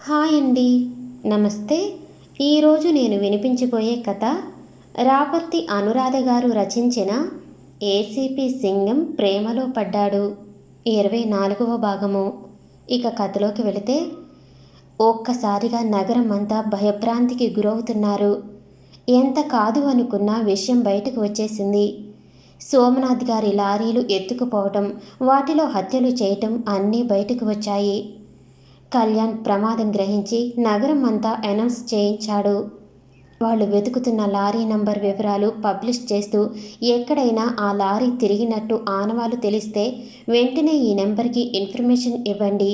Hi అండి. నమస్తే. ఈరోజు నేను వినిపించబోయే కథ రాపర్తి అనురాధ గారు రచించిన ఏసీపీ సింగం ప్రేమలో పడ్డాడు ఇరవై నాలుగవ భాగము. ఇక కథలోకి వెళితే ఒక్కసారిగా నగరం అంతా భయభ్రాంతికి గురవుతున్నారు. ఎంత కాదు అనుకున్న విషయం బయటకు వచ్చేసింది. సోమనాథ్ గారి లారీలు ఎత్తుకుపోవటం వాటిలో హత్యలు చేయటం అన్నీ బయటకు వచ్చాయి. కళ్యాణ్ ప్రమాదం గ్రహించి నగరం అంతా అనౌన్స్ చేయించాడు. వాళ్ళు వెతుకుతున్న లారీ నంబర్ వివరాలు పబ్లిష్ చేస్తూ ఎక్కడైనా ఆ లారీ తిరిగినట్టు ఆనవాలు తెలిస్తే వెంటనే ఈ నెంబర్కి ఇన్ఫర్మేషన్ ఇవ్వండి.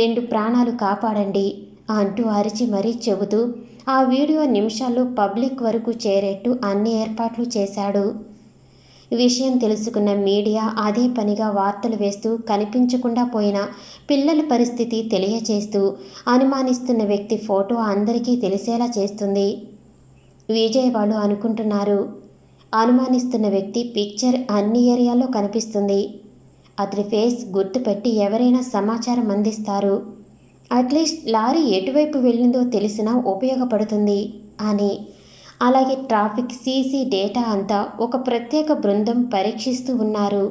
రెండు ప్రాణాలు కాపాడండి అంటూ అరిచి మరీ చెబుతూ ఆ వీడియో నిమిషాల్లో పబ్లిక్ వరకు చేరేట్టు అన్ని ఏర్పాట్లు చేశాడు. విషయం తెలుసుకున్న మీడియా అదే పనిగా వార్తలు వేస్తూ కనిపించకుండా పోయిన పిల్లల పరిస్థితి తెలియచేస్తూ అనుమానిస్తున్న వ్యక్తి ఫోటో అందరికీ తెలిసేలా చేస్తుంది. విజయ్ వాళ్ళు అనుకుంటున్నారు. అనుమానిస్తున్న వ్యక్తి పిక్చర్ అన్ని ఏరియాలో కనిపిస్తుంది. అతడి ఫేస్ గుర్తుపెట్టి ఎవరైనా సమాచారం అందిస్తారు. అట్లీస్ట్ లారీ ఎటువైపు వెళ్ళిందో తెలిసినా ఉపయోగపడుతుంది అని అలాగే ట్రాఫిక్ సీసీ డేటా అంతా ఒక ప్రత్యేక బృందం పరీక్షిస్తూ ఉన్నారు.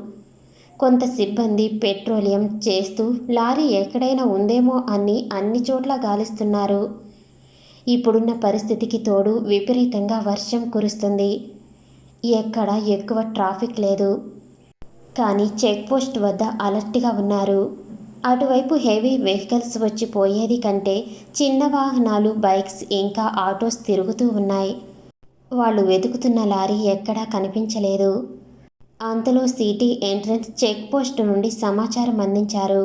కొంత సిబ్బంది పెట్రోలియం చేస్తూ లారీ ఎక్కడైనా ఉందేమో అని అన్ని చోట్ల గాలిస్తున్నారు. ఇప్పుడున్న పరిస్థితికి తోడు విపరీతంగా వర్షం కురుస్తుంది. ఎక్కడ ఎక్కువ ట్రాఫిక్ లేదు. కానీ చెక్పోస్ట్ వద్ద అలర్ట్గా ఉన్నారు. అటువైపు హెవీ వెహికల్స్ వచ్చి పోయేది కంటే చిన్న వాహనాలు బైక్స్ ఇంకా ఆటోస్ తిరుగుతూ ఉన్నాయి. వాళ్ళు వెతుకుతున్న లారీ ఎక్కడా కనిపించలేదు. అంతలో సిటీ ఎంట్రన్స్ చెక్ పోస్ట్ నుండి సమాచారం అందించారు.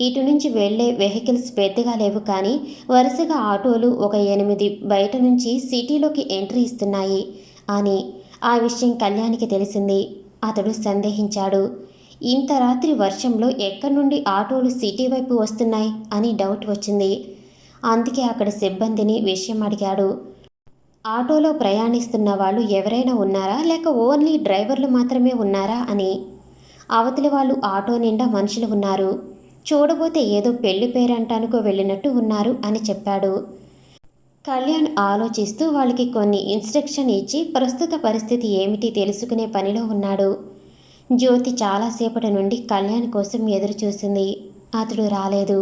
ఇటు నుంచి వెళ్ళే వెహికల్స్ పెద్దగా లేవు కానీ వరుసగా ఆటోలు ఒక ఎనిమిది బయట నుంచి సిటీలోకి ఎంట్రీ ఇస్తున్నాయి అని ఆ విషయం కళ్యాణికి తెలిసింది. అతడు సందేహించాడు. ఇంత రాత్రి వర్షంలో ఎక్కడి నుండి ఆటోలు సిటీ వైపు వస్తున్నాయి అని డౌట్ వచ్చింది. అందుకే అక్కడ సిబ్బందిని విషయం అడిగాడు. ఆటోలో ప్రయాణిస్తున్న వాళ్ళు ఎవరైనా ఉన్నారా? లేక ఓన్లీ డ్రైవర్లు మాత్రమే ఉన్నారా? అని. అవతలి వాళ్ళు ఆటో నిండా మనుషులు ఉన్నారు. చూడబోతే ఏదో పెళ్ళి పేరంటానుకో వెళ్ళినట్టు ఉన్నారు అని చెప్పాడు. కళ్యాణ్ ఆలోచిస్తూ వాళ్ళకి కొన్ని ఇన్స్ట్రక్షన్ ఇచ్చి ప్రస్తుత పరిస్థితి ఏమిటి తెలుసుకునే పనిలో ఉన్నాడు. జ్యోతి చాలాసేపటి నుండి కళ్యాణ్ కోసం ఎదురు చూసింది అతడు రాలేదు.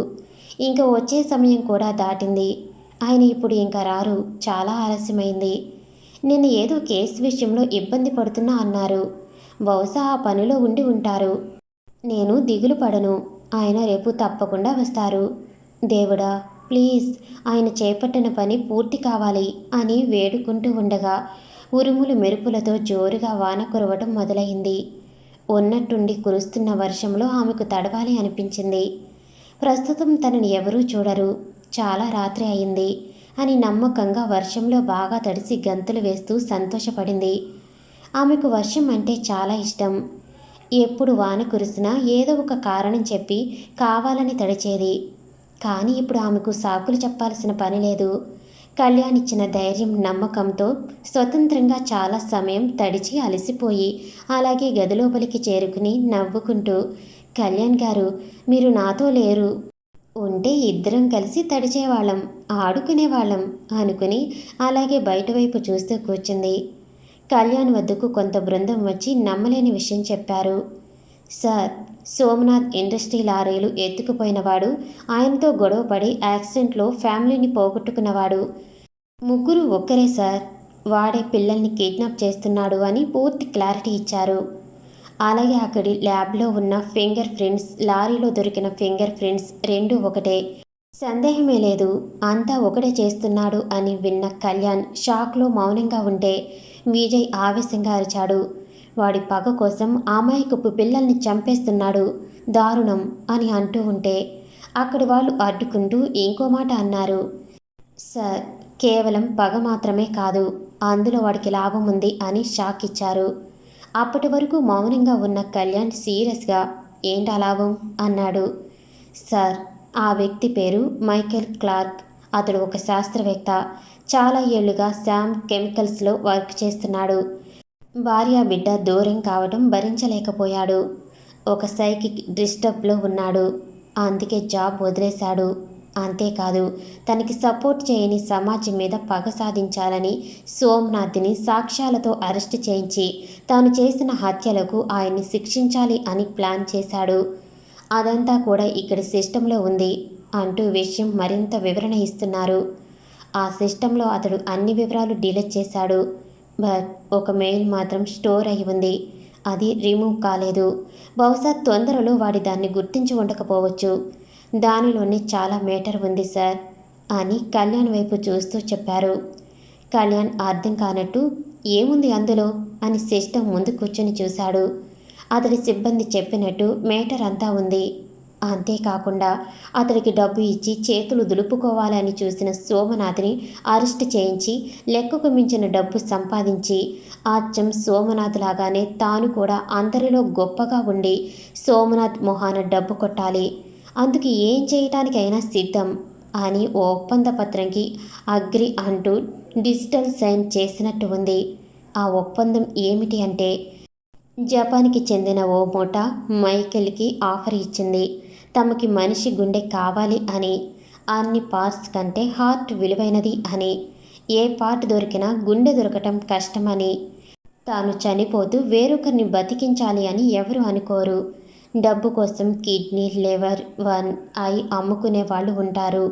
ఇంకా వచ్చే సమయం కూడా దాటింది. ఆయన ఇప్పుడు ఇంకా రారు. చాలా ఆలస్యమైంది. నిన్న ఏదో కేసు విషయంలో ఇబ్బంది పడుతున్నా అన్నారు. బహుశా ఆ పనిలో ఉండి ఉంటారు. నేను దిగులు పడను. ఆయన రేపు తప్పకుండా వస్తారు. దేవుడా ప్లీజ్ ఆయన చేపట్టిన పని పూర్తి కావాలి అని వేడుకుంటూ ఉండగా ఉరుములు మెరుపులతో జోరుగా వాన కురవటం మొదలైంది. ఉన్నట్టుండి కురుస్తున్న వర్షంలో ఆమెకు తడవాలి అనిపించింది. ప్రస్తుతం తనని ఎవరూ చూడరు. చాలా రాత్రి అయింది అని నమ్మకంగా వర్షంలో బాగా తడిసి గంతులు వేస్తూ సంతోషపడింది. ఆమెకు వర్షం అంటే చాలా ఇష్టం. ఎప్పుడు వాన కురిసినా ఏదో ఒక కారణం చెప్పి కావాలని తడిచేది. కానీ ఇప్పుడు ఆమెకు సాకులు చెప్పాల్సిన పని లేదు. కళ్యాణ్ ఇచ్చిన ధైర్యం నమ్మకంతో స్వతంత్రంగా చాలా సమయం తడిచి అలసిపోయి అలాగే గదిలోపలికి చేరుకుని నవ్వుకుంటూ కళ్యాణ్ గారు మీరు నాతో లేరు. ఉంటే ఇద్దరం కలిసి తడిచేవాళ్ళం ఆడుకునేవాళ్ళం అనుకుని అలాగే బయటవైపు చూస్తూ కూర్చుంది. కళ్యాణ్ వద్దకు కొంత బృందం వచ్చి నమ్మలేని విషయం చెప్పారు. సార్ సోమనాథ్ ఇండస్ట్రీ లారీలు ఎత్తుకుపోయినవాడు ఆయనతో గొడవపడి యాక్సిడెంట్లో ఫ్యామిలీని పోగొట్టుకున్నవాడు. ముగ్గురు ఒక్కరే సార్ వాడే పిల్లల్ని కిడ్నాప్ చేస్తున్నాడు అని పూర్తి క్లారిటీ ఇచ్చారు. అలాగే అక్కడి ల్యాబ్లో ఉన్న ఫింగర్ ప్రింట్స్ లారీలో దొరికిన ఫింగర్ ప్రింట్స్ రెండు ఒకటే. సందేహమే లేదు అంతా ఒకటే చేస్తున్నాడు అని విన్న కళ్యాణ్ షాక్లో మౌనంగా ఉంటే విజయ్ ఆవేశంగా అరిచాడు. వాడి పగ కోసం అమాయకపు పిల్లల్ని చంపేస్తున్నాడు దారుణం అని అంటూ ఉంటే అక్కడి వాళ్ళు అడ్డుకుంటూ ఇంకో మాట అన్నారు. సార్ కేవలం పగ మాత్రమే కాదు అందులో వాడికి లాభం ఉంది అని షాక్ ఇచ్చారు. అప్పటి వరకు మౌనంగా ఉన్న కళ్యాణ్ సీరియస్గా ఏంటి అలాభం అన్నాడు. సార్ ఆ వ్యక్తి పేరు మైకేల్ క్లార్క్. అతడు ఒక శాస్త్రవేత్త. చాలా ఏళ్ళుగా శామ్ కెమికల్స్లో వర్క్ చేస్తున్నాడు. భార్య బిడ్డ దూరం కావడం భరించలేకపోయాడు. ఒక సైకిక్ డిస్టర్బ్లో ఉన్నాడు. అందుకే జాబ్ వదిలేశాడు. అంతేకాదు తనకి సపోర్ట్ చేయని సమాజం మీద పగ సాధించాలని సోమనాథ్ని సాక్ష్యాలతో అరెస్ట్ చేయించి తాను చేసిన హత్యలకు ఆయన్ని శిక్షించాలి అని ప్లాన్ చేశాడు. అదంతా కూడా ఇక్కడ సిస్టంలో ఉంది అంటూ విషయం మరింత వివరణ ఇస్తున్నారు. ఆ సిస్టంలో అతడు అన్ని వివరాలు డిలీట్ చేశాడు. బట్ ఒక మెయిల్ మాత్రం స్టోర్ అయి ఉంది. అది రిమూవ్ కాలేదు. బహుశా తొందరలో వాడి దాన్ని గుర్తించి ఉండకపోవచ్చు. దానిలోనే చాలా మేటర్ ఉంది సార్ అని కళ్యాణ్ వైపు చూస్తూ చెప్పారు. కళ్యాణ్ అర్థం కానట్టు ఏముంది అందులో? అని సిస్టమ్ ముందు కూర్చొని చూశాడు. అతడి సిబ్బంది చెప్పినట్టు మేటర్ అంతా ఉంది. అంతేకాకుండా అతడికి డబ్బు ఇచ్చి చేతులు దులుపుకోవాలని చూసిన సోమనాథ్ని అరెస్ట్ చేయించి లెక్కకు మించిన డబ్బు సంపాదించి అచ్చం సోమనాథ్ లాగానే తాను కూడా అందరిలో గొప్పగా ఉండి సోమనాథ్ మొహాన డబ్బు కొట్టాలి. అందుకు ఏం చేయటానికైనా సిద్ధం అని ఓ ఒప్పంద పత్రంకి అగ్రి అంటూ డిజిటల్ సైన్ చేసినట్టు ఉంది. ఆ ఒప్పందం ఏమిటి అంటే జపాన్కి చెందిన ఓ మూట మైకెల్కి ఆఫర్ ఇచ్చింది. తమకి మనిషి గుండె కావాలి అని అన్ని పార్ట్స్ కంటే హార్ట్ విలువైనది అని ఏ పార్ట్ దొరికినా గుండె దొరకటం కష్టమని. తాను చనిపోతూ వేరొకరిని బతికించాలి అని ఎవరు అనుకోరు. డబ్బు కోసం కిడ్నీ లివర్ వన్ ఐ అమ్ముకునే వాళ్ళు ఉంటారు.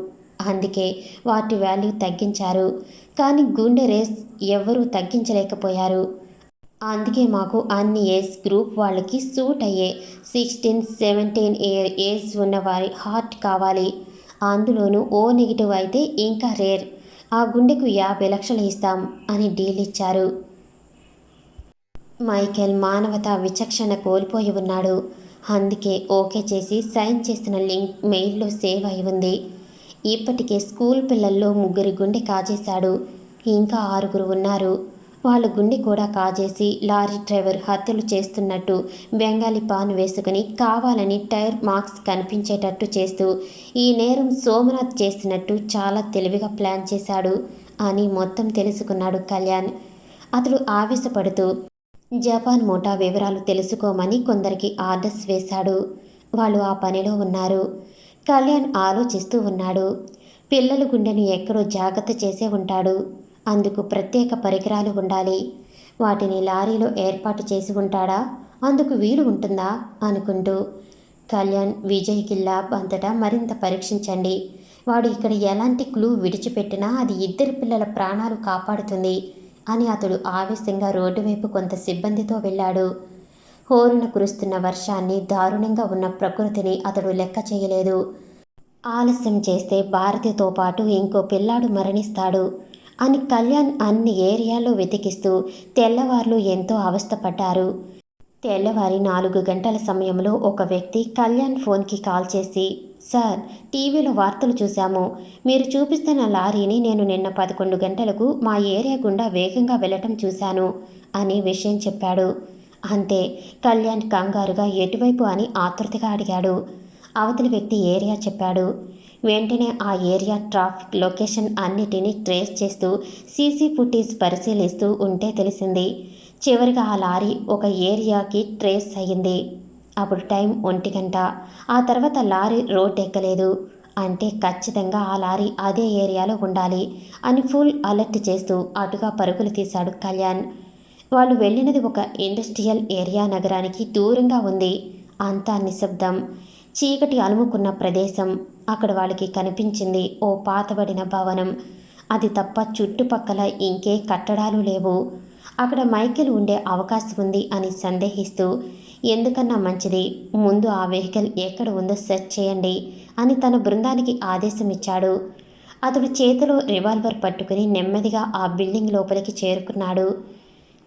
అందుకే వాటి వాల్యూ తగ్గించారు. కానీ గుండె రేస్ ఎవరూ తగ్గించలేకపోయారు. అందుకే మాకు అన్ని ఏజ్ గ్రూప్ వాళ్ళకి సూట్ అయ్యే సిక్స్టీన్ సెవెంటీన్ ఇయర్ ఏజ్ ఉన్న వారి హార్ట్ కావాలి. అందులోనూ ఓ నెగిటివ్ అయితే ఇంకా రేర్. ఆ గుండెకు యాభై లక్షలు ఇస్తాం అని డీల్ ఇచ్చారు. మైకేల్ మానవత విచక్షణ కోల్పోయి ఉన్నాడు. అందుకే ఓకే చేసి సైన్ చేసిన లింక్ మెయిల్లో సేవ్ అయి ఉంది. ఇప్పటికే స్కూల్ పిల్లల్లో ముగ్గురి గుండె కాజేశాడు. ఇంకా ఆరుగురు ఉన్నారు. వాళ్ళ గుండె కూడా కాజేసి లారీ డ్రైవర్ హత్యలు చేస్తున్నట్టు బెంగాలీ పాన్ వేసుకుని కావాలని టైర్ మార్క్స్ కనిపించేటట్టు చేస్తూ ఈ నేరం సోమనాథ్ చేసినట్టు చాలా తెలివిగా ప్లాన్ చేశాడు అని మొత్తం తెలుసుకున్నాడు కళ్యాణ్. అతడు ఆవేశపడుతూ జపాన్ మోటా వివరాలు తెలుసుకోమని కొందరికి ఆర్డర్స్ వేశాడు. వాళ్ళు ఆ పనిలో ఉన్నారు. కళ్యాణ్ ఆలోచిస్తూ ఉన్నాడు. పిల్లల గుండెను ఎక్కడో జాగ్రత్త చేసే ఉంటాడు. అందుకు ప్రత్యేక పరికరాలు ఉండాలి. వాటిని లారీలో ఏర్పాటు చేసి ఉంటాడా? అందుకు వీలు ఉంటుందా? అనుకుంటూ కళ్యాణ్ విజయ్ కిల్లా అంతటా మరింత పరీక్షించండి. వాడు ఇక్కడ ఎలాంటి క్లూ విడిచిపెట్టినా అది ఇద్దరు పిల్లల ప్రాణాలు కాపాడుతుంది. అని అతడు ఆవేశంగా రోడ్డు వైపు కొంత సిబ్బందితో వెళ్ళాడు. హోరున కురుస్తున్న వర్షాన్ని దారుణంగా ఉన్న ప్రకృతిని అతడు లెక్క చేయలేదు. ఆలస్యం చేస్తే భారతితో పాటు ఇంకో పిల్లాడు మరణిస్తాడు అని కళ్యాణ్ అన్ని ఏరియాల్లో వెతికిస్తూ తెల్లవార్లు ఎంతో అవస్థపడ్డారు. తెల్లవారి నాలుగు గంటల సమయంలో ఒక వ్యక్తి కళ్యాణ్ ఫోన్కి కాల్ చేసి సార్ టీవీలో వార్తలు చూశాము. మీరు చూపిస్తున్న లారీని నేను నిన్న పదకొండు గంటలకు మా ఏరియా గుండా వేగంగా వెళ్ళటం చూశాను అని విషయం చెప్పాడు. అంతే కళ్యాణ్ కంగారుగా ఎటువైపు అని ఆతృతగా అడిగాడు. అవతలి వ్యక్తి ఏరియా చెప్పాడు. వెంటనే ఆ ఏరియా ట్రాఫిక్ లొకేషన్ అన్నిటినీ ట్రేస్ చేస్తూ సీసీ ఫుటేజ్ పరిశీలిస్తూ ఉంటే తెలిసింది. చివరిగా ఆ లారీ ఒక ఏరియాకి ట్రేస్ అయ్యింది. అప్పుడు టైం ఒంటి గంట. ఆ తర్వాత లారీ రోడ్ ఎక్కలేదు. అంటే ఖచ్చితంగా ఆ లారీ అదే ఏరియాలో ఉండాలి అని ఫుల్ అలర్ట్ చేస్తూ అటుగా పరుగులు తీశాడు కళ్యాణ్. వాళ్ళు వెళ్ళినది ఒక ఇండస్ట్రియల్ ఏరియా నగరానికి దూరంగా ఉంది. అంతా నిశ్శబ్దం. చీకటి అలుముకున్న ప్రదేశం. అక్కడ వాళ్ళకి కనిపించింది ఓ పాతబడిన భవనం. అది తప్ప చుట్టుపక్కల ఇంకే కట్టడాలు లేవు. అక్కడ మైకేల్ ఉండే అవకాశం ఉంది అని సందేహిస్తూ ఎందుకన్నా మంచిది? ముందు ఆ వెహికల్ ఎక్కడ ఉందో సెర్చ్ చేయండి అని తన బృందానికి ఆదేశం ఇచ్చాడు. అతడు చేతిలో రివాల్వర్ పట్టుకుని నెమ్మదిగా ఆ బిల్డింగ్ లోపలికి చేరుకున్నాడు.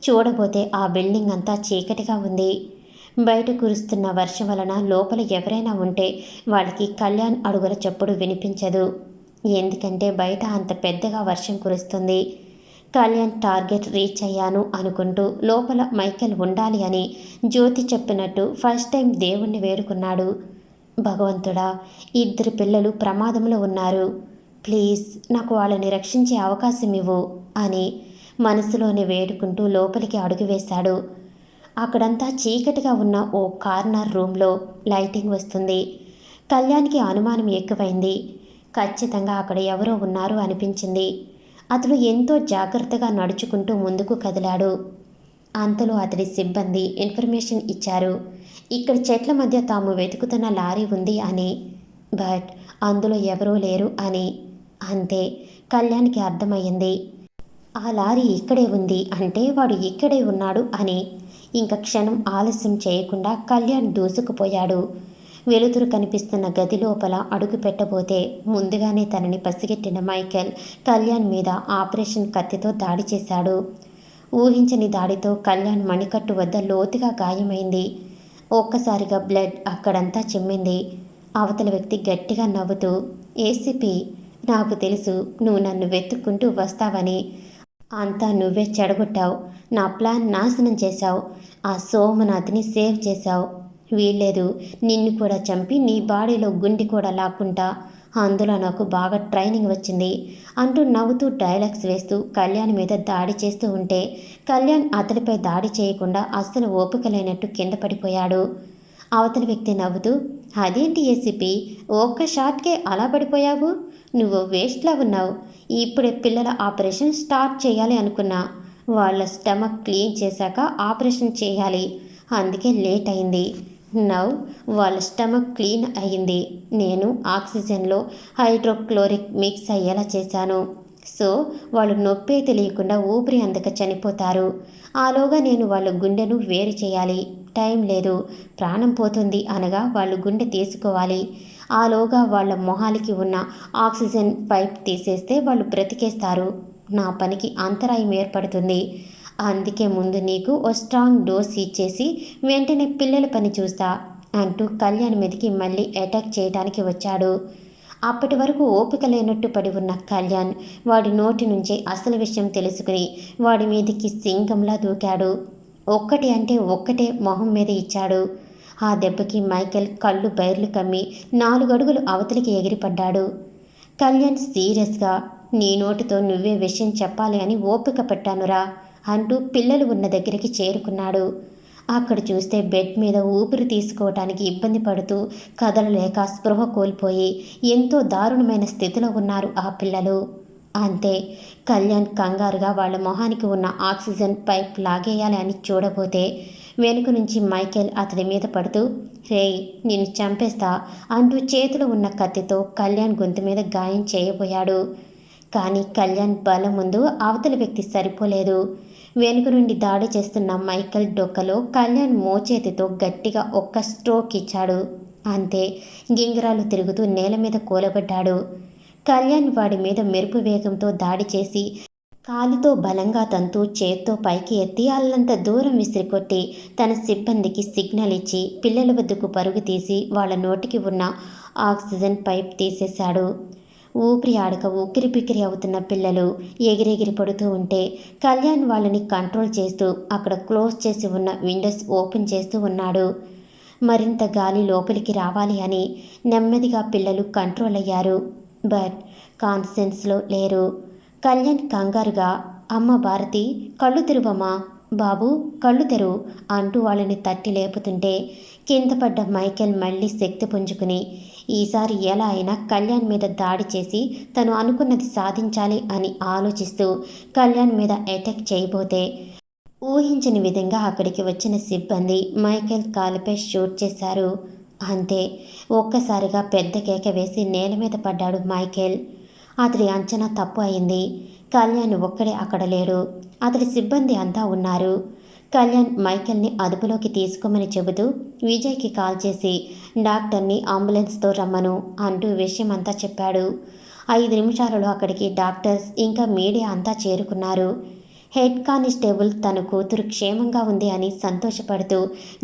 చూడబోతే ఆ బిల్డింగ్ అంతా చీకటిగా ఉంది. బయట కురుస్తున్న వర్షం వలన లోపల ఎవరైనా ఉంటే వాళ్ళకి కళ్యాణ్ అడుగుల చప్పుడు వినిపించదు. ఎందుకంటే బయట అంత పెద్దగా వర్షం కురుస్తుంది. కళ్యాణ్ టార్గెట్ రీచ్ అయ్యాను అనుకుంటూ లోపల మైకెల్ ఉండాలి అని జ్యోతి చెప్పినట్టు ఫస్ట్ టైం దేవుణ్ణి వేడుకున్నాడు. భగవంతుడా ఇద్దరు పిల్లలు ప్రమాదంలో ఉన్నారు. ప్లీజ్ నాకు వాళ్ళని రక్షించే అవకాశం ఇవ్వు అని మనసులోనే వేడుకుంటూ లోపలికి అడుగువేశాడు అక్కడంతా చీకటిగా ఉన్న ఓ కార్నర్ రూమ్లో లైటింగ్ వస్తుంది. కళ్యాణ్కి అనుమానం ఎక్కువైంది. ఖచ్చితంగా అక్కడ ఎవరో ఉన్నారు అనిపించింది. అతడు ఎంతో జాగ్రత్తగా నడుచుకుంటూ ముందుకు కదిలాడు. అంతలో అతడి సిబ్బంది ఇన్ఫర్మేషన్ ఇచ్చారు. ఇక్కడ చెట్ల మధ్య తాము వెతుకుతున్న లారీ ఉంది అని. బట్ అందులో ఎవరూ లేరు అని. అంతే కళ్యాణ్కి అర్థమయ్యింది. ఆ లారీ ఇక్కడే ఉంది అంటే వాడు ఇక్కడే ఉన్నాడు అని. ఇంక క్షణం ఆలస్యం చేయకుండా కళ్యాణ్ దూసుకుపోయాడు. వెలుతురు కనిపిస్తున్న గది లోపల అడుగు పెట్టబోతే ముందుగానే తనని పసిగెట్టిన మైకేల్ కళ్యాణ్ మీద ఆపరేషన్ కత్తితో దాడి చేశాడు. ఊహించని దాడితో కళ్యాణ్ మణికట్టు వద్ద లోతుగా గాయమైంది. ఒక్కసారిగా బ్లడ్ అక్కడంతా చిమ్మింది. అవతల వ్యక్తి గట్టిగా నవ్వుతూ ఏసీపీ నాకు తెలుసు నువ్వు నన్ను వెతుక్కుంటూ వస్తావని. అంతా నువ్వే చెడగొట్టావు. నా ప్లాన్ నాశనం చేశావు. ఆ సోమనాథ్ని సేవ్ చేశావు. వీల్లేదు. నిన్ను కూడా చంపి నీ బాడీలో గుండి కూడా లాక్కుంటా. అందులో నాకు బాగా ట్రైనింగ్ వచ్చింది. అంటూ నవ్వుతూ డైలాగ్స్ వేస్తూ కళ్యాణ్ మీద దాడి చేస్తూ ఉంటే కళ్యాణ్ అతడిపై దాడి చేయకుండా అస్సలు ఓపిక లేనట్టు కింద పడిపోయాడు. అవతలి వ్యక్తి నవ్వుతూ అదేంటి ఏసీపీ ఒక్క షాట్కే అలా పడిపోయావు? నువ్వు వేస్ట్లా ఉన్నావు. ఇప్పుడే పిల్లల ఆపరేషన్ స్టార్ట్ చేయాలి అనుకున్నా. వాళ్ళ స్టమక్ క్లీన్ చేశాక ఆపరేషన్ చేయాలి. అందుకే లేట్ అయింది. నవ్ వాళ్ళ స్టమక్ క్లీన్ అయ్యింది. నేను ఆక్సిజన్లో హైడ్రోక్లోరిక్ మిక్స్ అయ్యేలా చేశాను. సో వాళ్ళు నొప్పే తెలియకుండా ఊపిరి అందక చనిపోతారు. ఆలోగా నేను వాళ్ళ గుండెను వేరు చేయాలి. టైం లేదు. ప్రాణం పోతుంది అనగా వాళ్ళు గుండె తీసుకోవాలి. ఆలోగా వాళ్ళ మొహాలకి ఉన్న ఆక్సిజన్ పైప్ తీసేస్తే వాళ్ళు బ్రతికేస్తారు. నా పనికి అంతరాయం ఏర్పడుతుంది. అందుకే ముందు నీకు ఓ స్ట్రాంగ్ డోస్ ఇచ్చేసి వెంటనే పిల్లల పని చూస్తా అంటూ కళ్యాణ్ మీదకి మళ్ళీ అటాక్ చేయడానికి వచ్చాడు. అప్పటి వరకు ఓపిక లేనట్టు పడి ఉన్న కళ్యాణ్ వాడి నోటి నుంచే అసలు విషయం తెలుసుకుని వాడి మీదకి సింగంలా దూకాడు. ఒక్కటి అంటే ఒక్కటే మొహం మీద ఇచ్చాడు. ఆ దెబ్బకి మైకేల్ కళ్ళు బైర్లు కమ్మి నాలుగడుగులు అవతలికి ఎగిరిపడ్డాడు. కళ్యాణ్ సీరియస్గా నీ నోటితో నువ్వే విషయం చెప్పాలి అని ఓపిక పెట్టానురా. అంటూ పిల్లలు ఉన్న దగ్గరికి చేరుకున్నాడు. అక్కడ చూస్తే బెడ్ మీద ఊపిరి తీసుకోవటానికి ఇబ్బంది పడుతూ కదలలేక స్పృహ కోల్పోయి ఎంతో దారుణమైన స్థితిలో ఉన్నారు ఆ పిల్లలు. అంతే కళ్యాణ్ కంగారుగా వాళ్ళ మొహానికి ఉన్న ఆక్సిజన్ పైప్ లాగేయాలి అని చూడబోతే వెనుక నుంచి మైకేల్ అతడి మీద పడుతూ రేయ్ నిన్ను చంపేస్తా అంటూ చేతిలో ఉన్న కత్తితో కళ్యాణ్ గొంతు మీద గాయం చేయబోయాడు. కానీ కళ్యాణ్ బలం ముందు అవతలి వ్యక్తి సరిపోలేదు. వెనుక నుండి దాడి చేస్తున్న మైకల్ డొక్కలో కళ్యాణ్ మోచేతితో గట్టిగా ఒక్క స్ట్రోక్ ఇచ్చాడు. అంతే గింగిరాలు తిరుగుతూ నేల మీద కూలబడ్డాడు. కళ్యాణ్ వాడి మీద మెరుపు వేగంతో దాడి చేసి కాలుతో బలంగా తంతూ చేత్తో పైకి ఎత్తి అల్లంత దూరం విసిరికొట్టి తన సిబ్బందికి సిగ్నల్ ఇచ్చి పిల్లల వద్దకు పరుగు తీసి వాళ్ళ నోటికి ఉన్న ఆక్సిజన్ పైప్ తీసేశాడు. ఊపిరి ఆడక ఊకిరి పికిరి అవుతున్న పిల్లలు ఎగిరెగిరి పడుతూ ఉంటే కళ్యాణ్ వాళ్ళని కంట్రోల్ చేస్తూ అక్కడ క్లోజ్ చేసి ఉన్న విండోస్ ఓపెన్ చేస్తూ ఉన్నాడు. మరింత గాలి లోపలికి రావాలి అని నెమ్మదిగా పిల్లలు కంట్రోల్ అయ్యారు. బట్ కాన్ఫిడెన్స్లో లేరు. కళ్యాణ్ కంగారుగా అమ్మ భారతి కళ్ళు తెరువమ్మా బాబు కళ్ళు తెరు అంటూ వాళ్ళని తట్టి లేపుతుంటే కింద పడ్డ మైకేల్ మళ్ళీ శక్తి పుంజుకుని ఈసారి ఎలా అయినా కళ్యాణ్ మీద దాడి చేసి తను అనుకున్నది సాధించాలి అని ఆలోచిస్తూ కళ్యాణ్ మీద అటాక్ చేయబోతే ఊహించని విధంగా అక్కడికి వచ్చిన సిబ్బంది మైకేల్ కాలుపై షూట్ చేశారు. అంతే ఒక్కసారిగా పెద్ద కేక వేసి నేల మీద పడ్డాడు మైకేల్. అతడి అంచనా తప్పు అయింది. కళ్యాణ్ ఒక్కడే అక్కడ లేడు. అతడి సిబ్బంది అంతా ఉన్నారు. కళ్యాణ్ మైకెల్ని అదుపులోకి తీసుకోమని చెబుతూ విజయ్కి కాల్ చేసి డాక్టర్ని అంబులెన్స్తో రమ్మను అంటూ విషయం అంతా చెప్పాడు. ఐదు నిమిషాలలో అక్కడికి డాక్టర్స్ ఇంకా మీడియా అంతా చేరుకున్నారు. హెడ్ కానిస్టేబుల్ తన కూతురు క్షేమంగా ఉంది అని సంతోషపడుతూ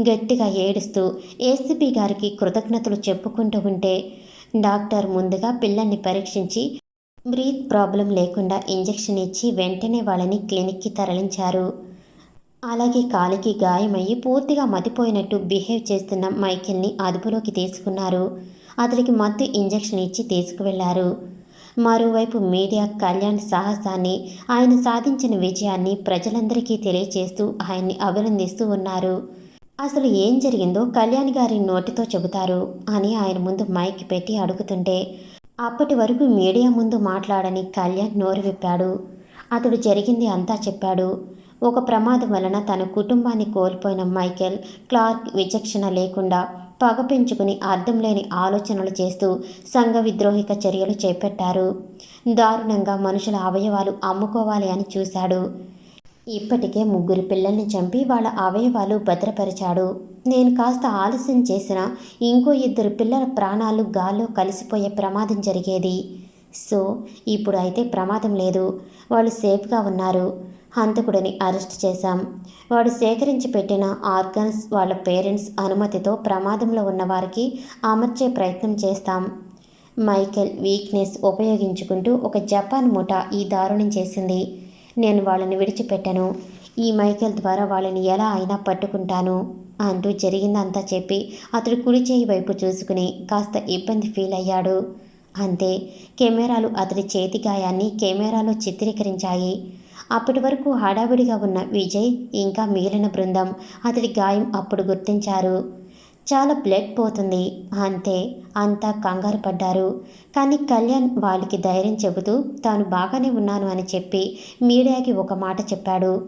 గట్టిగా ఏడుస్తూ ఏసీపీ గారికి కృతజ్ఞతలు చెప్పుకుంటూ ఉంటే డాక్టర్ ముందుగా పిల్లల్ని పరీక్షించి బ్రీత్ ప్రాబ్లం లేకుండా ఇంజెక్షన్ ఇచ్చి వెంటనే వాళ్ళని క్లినిక్కి తరలించారు. అలాగే కాలికి గాయమయ్యి పూర్తిగా మతిపోయినట్టు బిహేవ్ చేస్తున్న మైకిల్ని అదుపులోకి తీసుకున్నారు. అతడికి మత్తు ఇంజెక్షన్ ఇచ్చి తీసుకువెళ్ళారు. మరోవైపు మీడియా కళ్యాణ్ సాహసాన్ని ఆయన సాధించిన విజయాన్ని ప్రజలందరికీ తెలియచేస్తూ ఆయన్ని అభినందిస్తూ ఉన్నారు. అసలు ఏం జరిగిందో కళ్యాణ్ గారి నోటితో చెబుతారు అని ఆయన ముందు మైక్ పెట్టి అడుగుతుంటే అప్పటి వరకు మీడియా ముందు మాట్లాడని కళ్యాణ్ నోరు విప్పాడు. అతడు జరిగింది అంతా చెప్పాడు. ఒక ప్రమాదం వలన తన కుటుంబాన్ని కోల్పోయిన మైకేల్ క్లార్క్ విచక్షణ లేకుండా పగ పెంచుకుని అర్థం లేని ఆలోచనలు చేస్తూ సంఘ విద్రోహిక చర్యలు చేపట్టారు. దారుణంగా మనుషుల అవయవాలు అమ్ముకోవాలి అని చూశాడు. ఇప్పటికే ముగ్గురు పిల్లల్ని చంపి వాళ్ళ అవయవాలు భద్రపరిచాడు. నేను కాస్త ఆలస్యం చేసిన ఇంకో ఇద్దరు పిల్లల ప్రాణాలు గాల్లో కలిసిపోయే ప్రమాదం జరిగేది. సో ఇప్పుడు అయితే ప్రమాదం లేదు. వాళ్ళు సేఫ్గా ఉన్నారు. హంతకుడిని అరెస్ట్ చేశాం. వాడు సేకరించి పెట్టిన ఆర్గన్స్ వాళ్ళ పేరెంట్స్ అనుమతితో ప్రమాదంలో ఉన్న వారికి అమర్చే ప్రయత్నం చేస్తాం. మైకెల్ వీక్నెస్ ఉపయోగించుకుంటూ ఒక జపాన్ ముఠ ఈ దారుణం చేసింది. నేను వాళ్ళని విడిచిపెట్టను. ఈ మైకెల్ ద్వారా వాళ్ళని ఎలా అయినా పట్టుకుంటాను అంటూ జరిగిందంతా చెప్పి అతడు కుడి చేయి వైపు చూసుకుని కాస్త ఇబ్బంది ఫీల్ అయ్యాడు. అంతే కెమెరాలు అతడి చేతి గాయాన్ని కెమెరాలో చిత్రీకరించాయి. అప్పటి వరకు హడావిడిగా ఉన్న విజయ్ ఇంకా మిగిలిన బృందం అతడి గాయం అప్పుడు గుర్తించారు. చాలా బ్లడ్ పోతుంది. అంతే అంతా కంగారు పడ్డారు. కానీ కళ్యాణ్ వాళ్ళకి ధైర్యం చెబుతూ తాను బాగానే ఉన్నాను అని చెప్పి మీడియాకి ఒక మాట చెప్పాడు.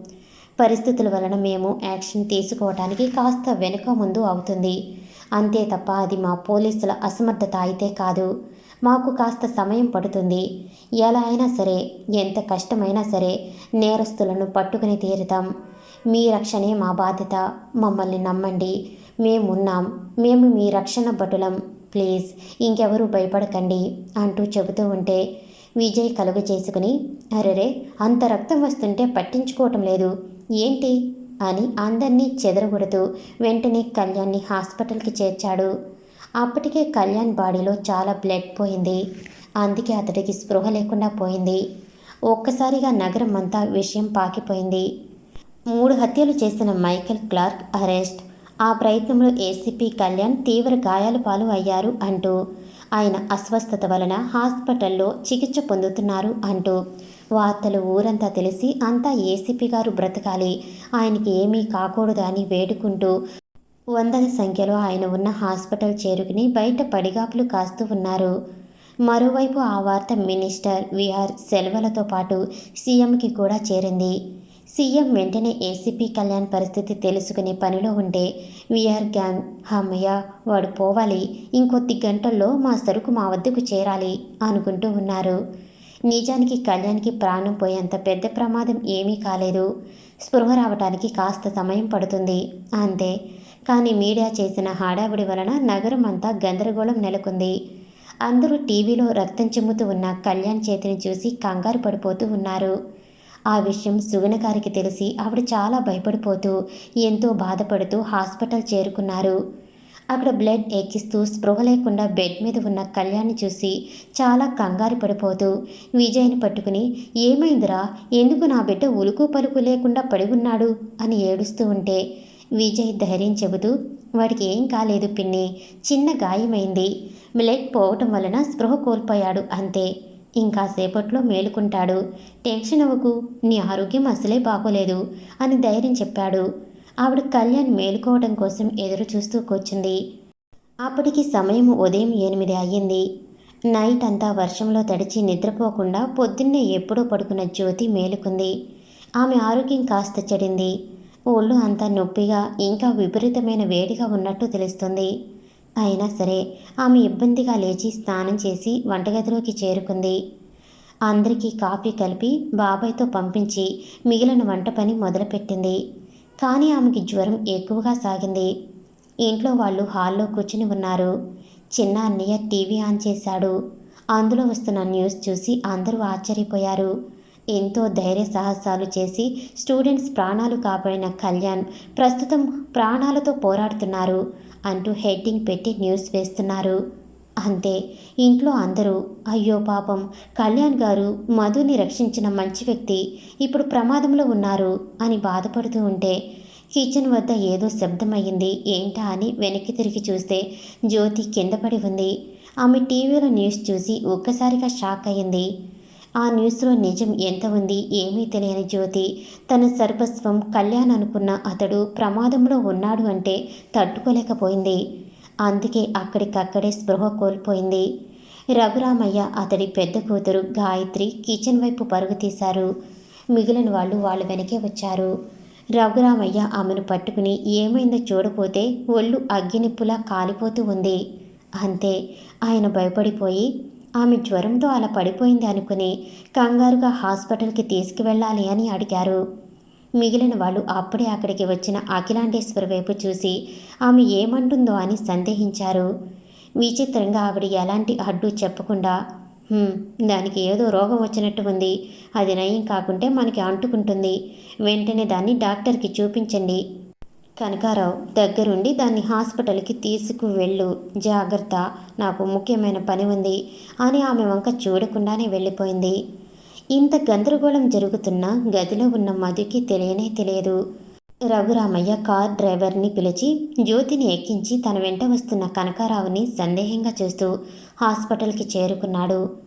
పరిస్థితుల వలన మేము యాక్షన్ తీసుకోవటానికి కాస్త వెనుక ముందు అవుతుంది. అంతే తప్ప అది మా పోలీసుల అసమర్థత అయితే కాదు. మాకు కాస్త సమయం పడుతుంది. ఎలా అయినా సరే ఎంత కష్టమైనా సరే నేరస్తులను పట్టుకుని తీరుతాం. మీ రక్షణే మా బాధ్యత. మమ్మల్ని నమ్మండి. మేమున్నాం. మేము మీ రక్షణ భటులం. ప్లీజ్ ఇంకెవరూ భయపడకండి అంటూ చెబుతూ ఉంటే విజయ్ కలుగు చేసుకుని అరెరే అంత రక్తం వస్తుంటే పట్టించుకోవటం లేదు. ఏంటి? అని అందరినీ చెదరగొడుతూ వెంటనే కళ్యాణ్ని హాస్పిటల్కి చేర్చాడు. అప్పటికే కళ్యాణ్ బాడీలో చాలా బ్లడ్ పోయింది. అందుకే అతడికి స్పృహ లేకుండా పోయింది. ఒక్కసారిగా నగరం అంతా విషయం పాకిపోయింది. మూడు హత్యలు చేసిన మైకేల్ క్లార్క్ అరెస్ట్. ఆ ప్రయత్నంలో ఏసీపీ కళ్యాణ్ తీవ్ర గాయాల పాలు అయ్యారు అంటూ ఆయన అస్వస్థత వలన హాస్పిటల్లో చికిత్స పొందుతున్నారు అంటూ వార్తలు ఊరంతా తెలిసి అంతా ఏసీపీ గారు బ్రతకాలి ఆయనకి ఏమీ కాకూడదు అని వేడుకుంటూ వందల సంఖ్యలో ఆయన ఉన్న హాస్పిటల్ చేరుకుని బయట పడిగాపులు కాస్తూ ఉన్నారు. మరోవైపు ఆ వార్త మినిస్టర్ విఆర్ సెల్వలతో పాటు సీఎంకి కూడా చేరింది. సీఎం వెంటనే ఏసీపీ కళ్యాణ్ పరిస్థితి తెలుసుకునే పనిలో ఉంటే విఆర్ గ్యాంగ్ హమ్మయ్య వాడు పోవాలి ఇంకొద్ది గంటల్లో మా సరుకు మా వద్దకు చేరాలి అనుకుంటూ ఉన్నారు. నిజానికి కళ్యాణ్కి ప్రాణం పోయేంత పెద్ద ప్రమాదం ఏమీ కాలేదు. స్పృహ రావటానికి కాస్త సమయం పడుతుంది. అంతే. కానీ మీడియా చేసిన హడావిడి వలన నగరం అంతా గందరగోళం నెలకొంది. అందరూ టీవీలో రక్తం చెమ్ముతూ ఉన్న కళ్యాణ్ చేతిని చూసి కంగారు పడిపోతూ ఉన్నారు. ఆ విషయం సుగుణ గారికి తెలిసి ఆవిడ చాలా భయపడిపోతూ ఎంతో బాధపడుతూ హాస్పిటల్ చేరుకున్నారు. అక్కడ బ్లడ్ ఎక్కిస్తూ స్పృహ లేకుండా బెడ్ మీద ఉన్న కళ్యాణ్ని చూసి చాలా కంగారు పడిపోతూ విజయ్ని పట్టుకుని ఏమైందిరా? ఎందుకు నా బిడ్డ ఉలుకు పలుకు లేకుండా పడి ఉన్నాడు? అని ఏడుస్తూ ఉంటే విజయ్ ధైర్యం చెబుతూ వాడికి ఏం కాలేదు పిన్ని చిన్న గాయమైంది. బ్లడ్ పోవటం వలన స్పృహ కోల్పోయాడు అంతే. ఇంకాసేపట్లో మేలుకుంటాడు. టెన్షన్ అవ్వకు. నీ ఆరోగ్యం అసలే బాగోలేదు అని ధైర్యం చెప్పాడు. ఆవిడ కళ్యాణ్ మేలుకోవడం కోసం ఎదురు చూస్తూ కూర్చుంది. అప్పటికి సమయం ఉదయం ఎనిమిది అయ్యింది. నైట్ అంతా వర్షంలో తడిచి నిద్రపోకుండా పొద్దున్నే ఎప్పుడో పడుకున్న జ్యోతి మేలుకుంది. ఆమె ఆరోగ్యం కాస్త చెడింది. ఒళ్ళు అంతా నొప్పిగా ఇంకా విపరీతమైన వేడిగా ఉన్నట్టు తెలుస్తుంది. అయినా సరే ఆమె ఇబ్బందిగా లేచి స్నానం చేసి వంటగదిలోకి చేరుకుంది. అందరికీ కాఫీ కలిపి బాబాయ్తో పంపించి మిగిలిన వంట పని మొదలుపెట్టింది. కానీ ఆమెకి జ్వరం ఎక్కువగా సాగింది. ఇంట్లో వాళ్ళు హాల్లో కూర్చుని ఉన్నారు. చిన్న అన్నయ్య టీవీ ఆన్ చేశాడు. అందులో వస్తున్న న్యూస్ చూసి అందరూ ఆశ్చర్యపోయారు. ఎంతో ధైర్య సాహసాలు చేసి స్టూడెంట్స్ ప్రాణాలు కాపాడిన కళ్యాణ్ ప్రస్తుతం ప్రాణాలతో పోరాడుతున్నారు అంటూ హెడ్డింగ్ పెట్టి న్యూస్ వేస్తున్నారు. అంతే ఇంట్లో అందరూ అయ్యో పాపం కళ్యాణ్ గారు మధుని రక్షించిన మంచి వ్యక్తి ఇప్పుడు ప్రమాదంలో ఉన్నారు అని బాధపడుతూ ఉంటే కిచెన్ వద్ద ఏదో శబ్దమయ్యింది ఏంటా అని వెనక్కి తిరిగి చూస్తే జ్యోతి కింద పడి ఉంది. ఆమె టీవీలో న్యూస్ చూసి ఒక్కసారిగా షాక్ అయ్యింది. ఆ న్యూస్లో నిజం ఎంత ఉంది ఏమీ తెలియని జ్యోతి. తన సర్వస్వం కళ్యాణ్ అనుకున్న అతడు ప్రమాదంలో ఉన్నాడు అంటే తట్టుకోలేకపోయింది. అందుకే అక్కడికక్కడే స్పృహ కోల్పోయింది. రఘురామయ్య అతడి పెద్ద కూతురు గాయత్రి కిచెన్ వైపు పరుగు తీశారు. మిగిలిన వాళ్ళు వాళ్ళ వెనకే వచ్చారు. రఘురామయ్య ఆమెను పట్టుకుని ఏమైందో చూడపోతే ఒళ్ళు అగ్గినిప్పులా కాలిపోతూ ఉంది. అంతే ఆయన భయపడిపోయి ఆమె జ్వరంతో అలా పడిపోయింది అనుకుని కంగారుగా హాస్పిటల్కి తీసుకువెళ్ళాలి అని అడిగారు. మిగిలిన వాళ్ళు అప్పుడే అక్కడికి వచ్చిన అఖిలాండేశ్వరి వైపు చూసి ఆమె ఏమంటుందో అని సందేహించారు. విచిత్రంగా ఆవిడ ఎలాంటి అడ్డు చెప్పకుండా దానికి ఏదో రోగం వచ్చినట్టు ఉంది. అది నయం కాకుంటే మనకి అంటుకుంటుంది. వెంటనే దాన్ని డాక్టర్కి చూపించండి. కనకారావు దగ్గరుండి దాన్ని హాస్పిటల్కి తీసుకువెళ్ళు. జాగ్రత్త నాకు ముఖ్యమైన పని ఉంది అని ఆమె వంక చూడకుండానే వెళ్ళిపోయింది. ఇంత గందరగోళం జరుగుతున్న గదిలో ఉన్న మధుకి తెలియనే తెలియదు. రఘురామయ్య కార్ డ్రైవర్ని పిలిచి జ్యోతిని ఎక్కించి తన వెంట వస్తున్న కనకారావుని సందేహంగా చూస్తూ హాస్పిటల్కి చేరుకున్నాడు.